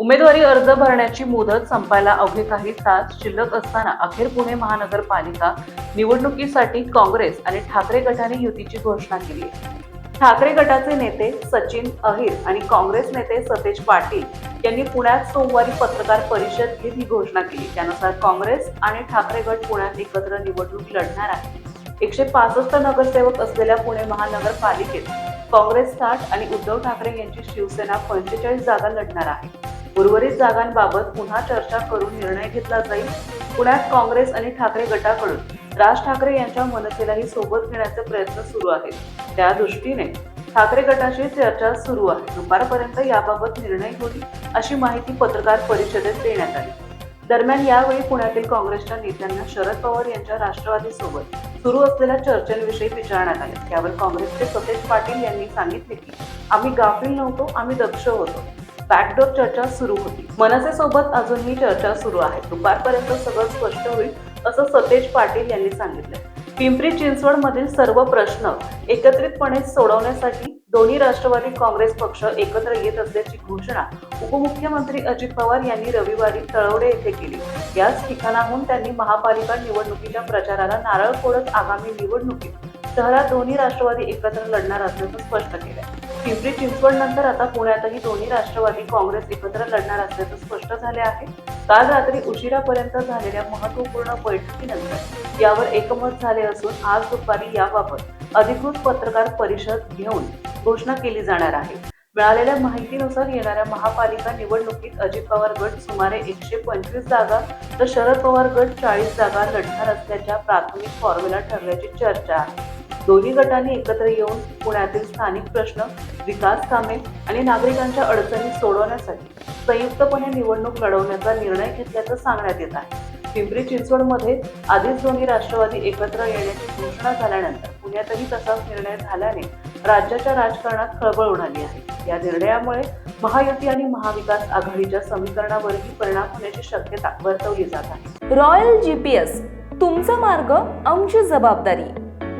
उमेदवारी अर्ज भरण्याची मुदत संपायला अवघे काही तास शिल्लक असताना अखेर पुणे महानगरपालिका निवडणुकीसाठी काँग्रेस आणि ठाकरे गटाने युतीची घोषणा केली ठाकरे गटाचे नेते सचिन अहिर आणि काँग्रेस नेते सतेज पाटील यांनी पुण्यात सोमवारी पत्रकार परिषद घेत ही घोषणा केली. त्यानुसार काँग्रेस आणि ठाकरे गट पुण्यात एकत्र निवडणूक लढणार आहे एकशे पासष्ट नगरसेवक असलेल्या पुणे महानगरपालिकेत काँग्रेस साठ आणि उद्धव ठाकरे यांची शिवसेना पंचेचाळीस जागा लढणार आहे. उर्वरित जागांबाबत पुन्हा चर्चा करून निर्णय घेतला जाईल. पुण्यात काँग्रेस आणि ठाकरे गटाकडून राज ठाकरे यांच्या मनसेलाही सोबत घेण्याचे प्रयत्न सुरू आहेत. त्या दृष्टीने ठाकरे गटाशी चर्चा सुरू आहे. दुपारपर्यंत याबाबत निर्णय होईल अशी माहिती पत्रकार परिषदेत देण्यात आली. दरम्यान यावेळी पुण्यातील काँग्रेसच्या नेत्यांना शरद पवार यांच्या राष्ट्रवादीसोबत सुरू असलेल्या चर्चेविषयी विचारण्यात आले. त्यावर काँग्रेसचे सतेज पाटील यांनी सांगितले की आम्ही गाफील नव्हतो आम्ही दक्ष होतो. बॅकडोर चर्चा सुरू होती. मनसेसोबत अजूनही चर्चा सुरू आहे. दुपारपर्यंत सगळं स्पष्ट होईल असं सतेज पाटील यांनी सांगितलं. पिंपरी चिंचवड मधील सर्व प्रश्न एकत्रितपणे सोडवण्यासाठी दोन्ही राष्ट्रवादी काँग्रेस पक्ष एकत्र येत असल्याची घोषणा उपमुख्यमंत्री अजित पवार यांनी रविवारी तळवडे येथे केली. याच ठिकाणाहून त्यांनी महापालिका निवडणुकीच्या प्रचाराला नारळ फोडत आगामी निवडणुकीत शहरात दोन्ही राष्ट्रवादी एकत्र लढणार असल्याचं स्पष्ट केलं पिंपरी चिंचवड नंतर आता पुण्यातही दोन्ही राष्ट्रवादी काँग्रेस एकत्र लढणार असल्याचं स्पष्ट झाले आहे. काल रात्री उशिरापर्यंत झालेल्या महत्त्वपूर्ण बैठकीनंतर यावर एकमत झाले असून आज दुपारी याबाबत अधिकृत पत्रकार परिषद घेऊन घोषणा केली जाणार आहे. मिळालेल्या माहितीनुसार येणाऱ्या महापालिका निवडणुकीत अजित पवार गट सुमारे एकशे पंचवीस जागा तर शरद पवार गट चाळीस जागा लढणार असल्याच्या प्राथमिक फॉर्म्युला ठरल्याची चर्चा आहे. दोन्ही गटांनी एकत्र येऊन पुण्यातील स्थानिक प्रश्न विकास कामे आणि नागरिकांच्या अडचणी सोडवण्यासाठी संयुक्तपणे निवडणूक लढवण्याचा निर्णय घेतल्याचं सांगण्यात येत आहे. पिंपरी चिंचवडमध्ये आधीच दोन्ही राष्ट्रवादी एकत्र येण्याची घोषणा झाल्यानंतर पुण्यातही तसाच निर्णय झाल्याने राज्याच्या राजकारणात खळबळ उडाली आहे. या निर्णयामुळे महायुती आणि महाविकास आघाडीच्या समीकरणावरही परिणाम होण्याची शक्यता वर्तवली जात आहे. रॉयल जी पी एस तुमचा मार्ग आमची जबाबदारी.